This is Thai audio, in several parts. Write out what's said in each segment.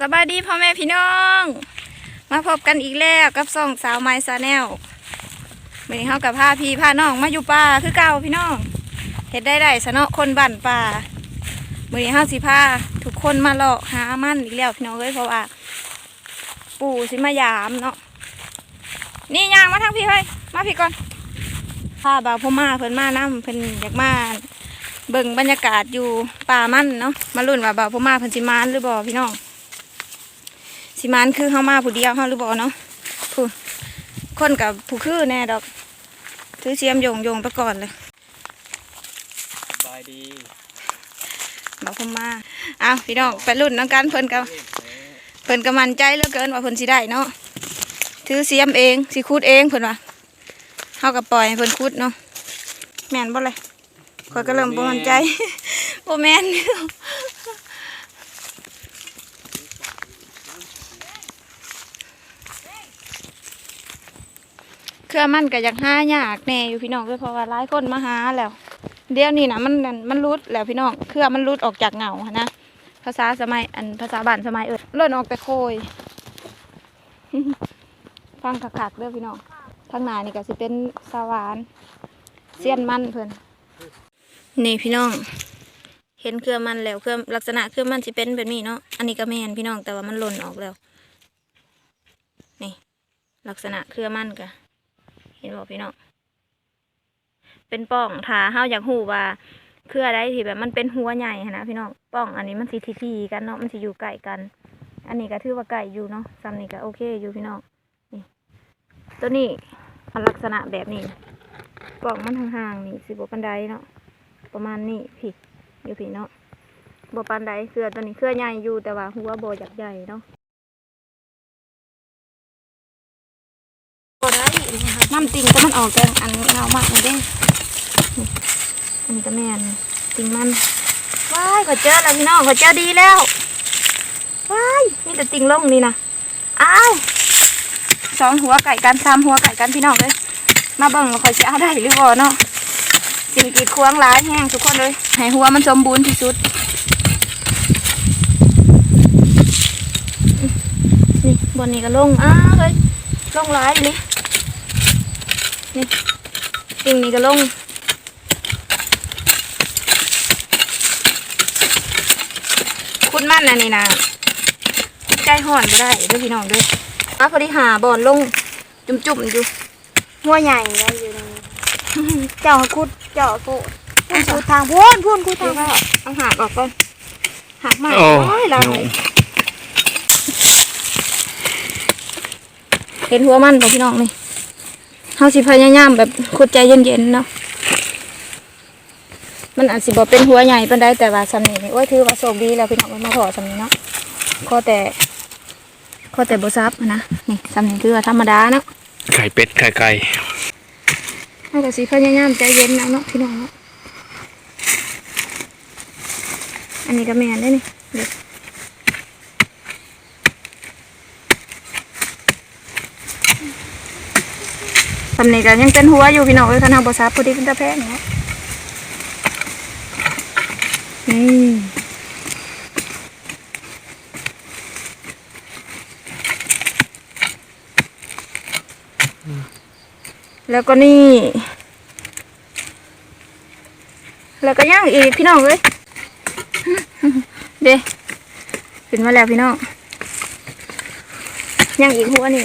สบายดีพ่อแม่พี่น้อง มาพบกันอีกแล้วกับส่องสาวไม้ซาแนลวันนี้เฮากับพาพี่พาน้องมาอยู่ป่าคือเก่าพี่น้องเฮ็ดได้ได้สนะคนบ้านป่าวันนี้เฮาสิพาทุกคนมาเลาะหามันอีกแล้วพี่น้องเอ้ยเพราะว่า ปู่สิมายามเนาะนี่ยางมาทางพี่เฮ้ยมาพี่ก่อนพาบ่าวพ่อมาเพิ่นมานํเพิ่นอยากมาเบิ่งบรรยากาศอยู่ป่ามันเนาะมาลุ้นว่าบ่าวพ่อมาเพิ่นสิมานหรือบ่พี่น้อง สิมานคือเฮามาผู้เดียวเฮาหรือบ่เนาะผู้คนกับผู้คือแน่ดอก ถือเสียมโยงโยงไปก่อนเลยสบายดีบอกผมมาอ้าวพี่น้องไปรุ่นน้องกันเพิ่นกับเพิ่นก็มั่นใจเหลือเกินว่าเพิ่นสิได้เนาะถือเสียมเองสิคูดเองเพิ่นว่าเฮาก็ปล่อยให้เพิ่นคูดเนาะแม่นบ่เลยข้อยก็เริ่มบ่มั่นใจบ่แม่น เครือมันก็อยากหายากแน่อยู่พี่น้องด้วยเพราะว่าหลายคนมาหาแล้ว เดี๋ยวนี้นะมันมันมันรุดแล้วพี่น้องเครือมันรุดออกจากเหงาหั้นะภาษาสมัยอันภาษาบ้านสมัยเอิดเลื่อนออกแต่โคย ฟังคักๆเด้อพี่น้องทางหน้านี่ก็สิเป็นสวานเสี้ยนมันเพิ่นนี่พี่น้อง เห็นเครือมันแล้วเครือลักษณะเครือมันสิเป็นแบบนี้เนาะอันนี้ก็แม่นพี่น้องแต่ว่ามันหล่นออกแล้ว นี่ ลักษณะเครือมันกะเห็นบอกพี่น้องเป็นป่องถ้าเฮาอยากหูว่าเครือใดที่แบบมันเป็นหัวใหญ่นะพี่น้องป่องอันนี้มันสิทีกันเนาะมันสิอยู่ใกล้กัน อันนี้ก็ถือว่าใกล้อยู่เนาะซ้ำนี่ก็โอเคอยู่พี่น้องนี่ตัวนี้มันลักษณะแบบนี้ป่องมันห่างๆนี่สิบปันไดเนาะประมาณนี้พี่อยู่พี่เนาะบปันไดเครือตัวนี้เครือใหญ่อยู่แต่ว่าหัวโบอยากใหญ่เนาะ น้ำติงก็มันออกจากอันเงามากเลยเด้อันนี้ก็แม่นติงมันว้ายขอเจอแล้วพี่น้องขอเจอดีแล้วว้ายนี่แต่ติงลงนี่นะอ้าวสองหัวไก่กันสามหัวไก่กันพี่น้องเลยมาเบิ่งว่าขอยจะเอาได้หรือบ่เนาะสิ่งกีดควางหลายแห้งทุกคนเลยให้หัวมันสมบูรณ์ที่สุดนี่บนนี้ก็ลงอ้าวเฮ้ยลงหลายเลย นี่สิ่งนี้ก็ลงคุณมั่นอันนี้นะใจห่อนไม่ได้เด้วยพี่น้องเด้วยมาพอดีหาบอลลง จุ่มๆอยู่หัวใหญ่ได้อยู่ในนี้เจ้าคุดเจ้าโกดคุดทางพูนพูนคุดเดี๋ทายงวก็เอาหักออกก่อนหักมากโอ้โอ้ยลายเห็นหัวมันป่ะพี่น้องนี่ เฮาสิพยายามแบบขุดใจเย็นๆเนาะมันอาจสิบ่เป็นหัวใหญ่ปานใดแต่ว่าสำนี้นี่โอ้ยถือว่าโชคดีแล้วพี่น้องมันมาถอสำนี้เนาะขอแต่ขอแต่บ่ซับนะนี่สำนี้คือว่าธรรมดาเนาะไข่เป็ดไข่ไก่เฮาก็สิพยายามใจเย็นนะเนาะพี่น้องเนาะอันนี้ก็แม่นได้นี่เด็ก สำนี้ก็ยังเป็นหัวอยู่พี่น้องเอ้ยคันเฮาบ่ซับพอดีเป็นตาแพงเนาะนี่แล้วก็นี่ แล้วก็ย่างอีกพี่น้องเอ้ยเด้ขึ้นมาแล้วพี่น้องย่างอีกหัวนี่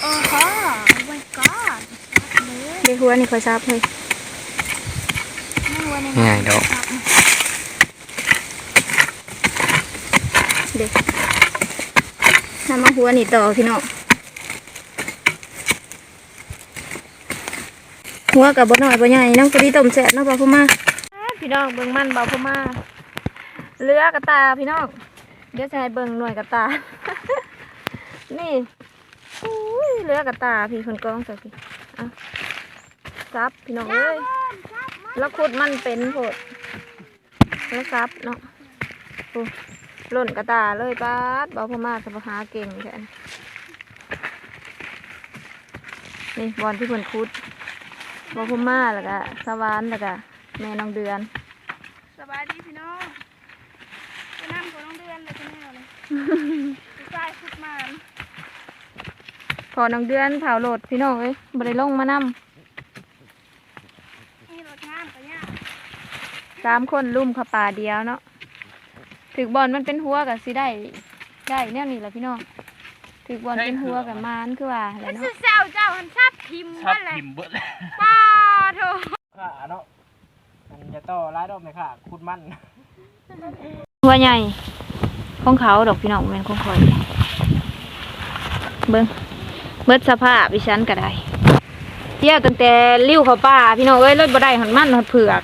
โอ้โห my god เด้ หัวนี่คอยซับเลยไม่หัวในง่ายดอกเด้นำมาหัวนี่ต่อพี่น้องหัวกับบดหน่อยบ่ใหญ่น้องกะดีต้มแซ่บเนาะบ่าวพ่อมาพี่น้องเบิ่งมันบ่าวพ่อมาเรือกระตาพี่น้องเดี๋ยวจะให้เบิ่งหน่วยกระตา นี่อุ้ยเรือกระตาพี่คนกองสักพี่อะ ซับพี่น้องเอ้ยแล้วขุดมันเป็นโพดแล้วซับเนาะโอ้หล่นกระตาเลยป้าดบ่าวพ่อมาสบหาเก่งแค่นี้นี่บอลที่เพิ่นขุดบ่าวพ่อมาแล้วก็สวานแล้วก็แม่น้องเดือนสบายดีพี่น้องไปนั่งกับน้องเดือนเลยพี่แม่เลยไปใส่ฟุตมานพอน้องเดือนเผาโหลดพี่น้องเอ้ยบ่ได้ลงมานำ นี่รถงามปะเนี่ย สามคนลุ่มเข้าป่าเดียวเนาะถึกบอลมันเป็นหัวกับสิได้ได้แนวนี้แหละพี่น้องถึกบอลเป็นหัวกับมานคือว่าอะไรมันเนาะคือแซวเจ้าหันชาติพิมพ์ชอบว่าอะไรพิมพ์เบิดป้าโถขาเนาะมันจะต่อร้ายดอกไหมค่ะคุณมั่นหัวใหญ่ของเขาดอกพี่น้องเป็นของข่อยเบิ้งเบิดสภาพวิชันก็ได้เที่ยวตั้งแต่ลิ้วเขาป่าพี่น้องเอ้ยรถบ่ได้หอนมันหอนเผือก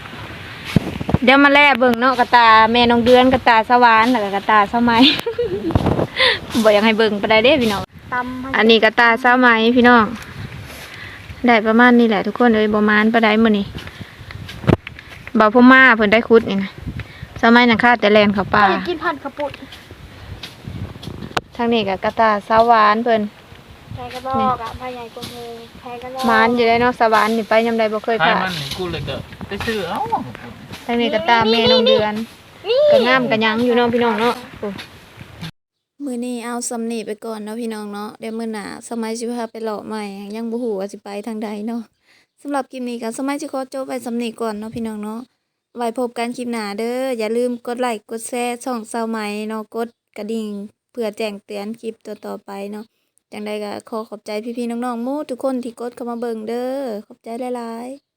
เดี๋ยวมาแล่เบิ่งเนาะกระตาแม่น้องเดือนกระตาสวานแล้วก็กระตาสมัย บ่อยากให้เบิ่งไปได้เด้พี่น้อง ตำให้อันนี้กระตาสมัยพี่น้อง ได้ประมาณนี้แหละทุกคนเลยประมาณประได้มื้อนี้บ่าวพ่อมาเพิ่นได้คุดนี่นะสมัยนั้นข้าแต่แลนเขาป่า อยากกินผัดกระปุกทางนี้ก็กระตาสวานเพิ่นแพกระบอกอะพายใหญ่กว่างูแพกระบอกมานอยู่ได้เนาะสวานนี่ไปยามใดบ่เคยใครผ่านมันนี่กูเลยก็ไปซื้อเอ้า ทางนี้กระตาแม่น้องเดือนก็งามก็ยังอยู่เนาะพี่น้องเนาะมื้อนี้เอาสำนีไปก่อนเนาะพี่น้องเนาะเดี๋ยวมื้อหน้าสมัยสิพาไปเลาะใหม่ยังบ่ฮู้ว่าสิไปทางใดเนาะสำหรับคลิปนี้ก็สมัยสิขอจบไปสำนีก่อนเนาะพี่น้องเนาะไว้พบกันคลิปหน้าเด้ออย่าลืมกดไลค์กดแชร์ช่องสาวไหมเนาะกดกระดิ่งเพื่อแจ้งเตือนคลิปต่อๆไปเนาะจังใดก็ขอขอบใจพี่ๆน้องๆหมู่ทุกคนที่กดเข้ามาเบิ่งเด้อขอบใจหลายๆ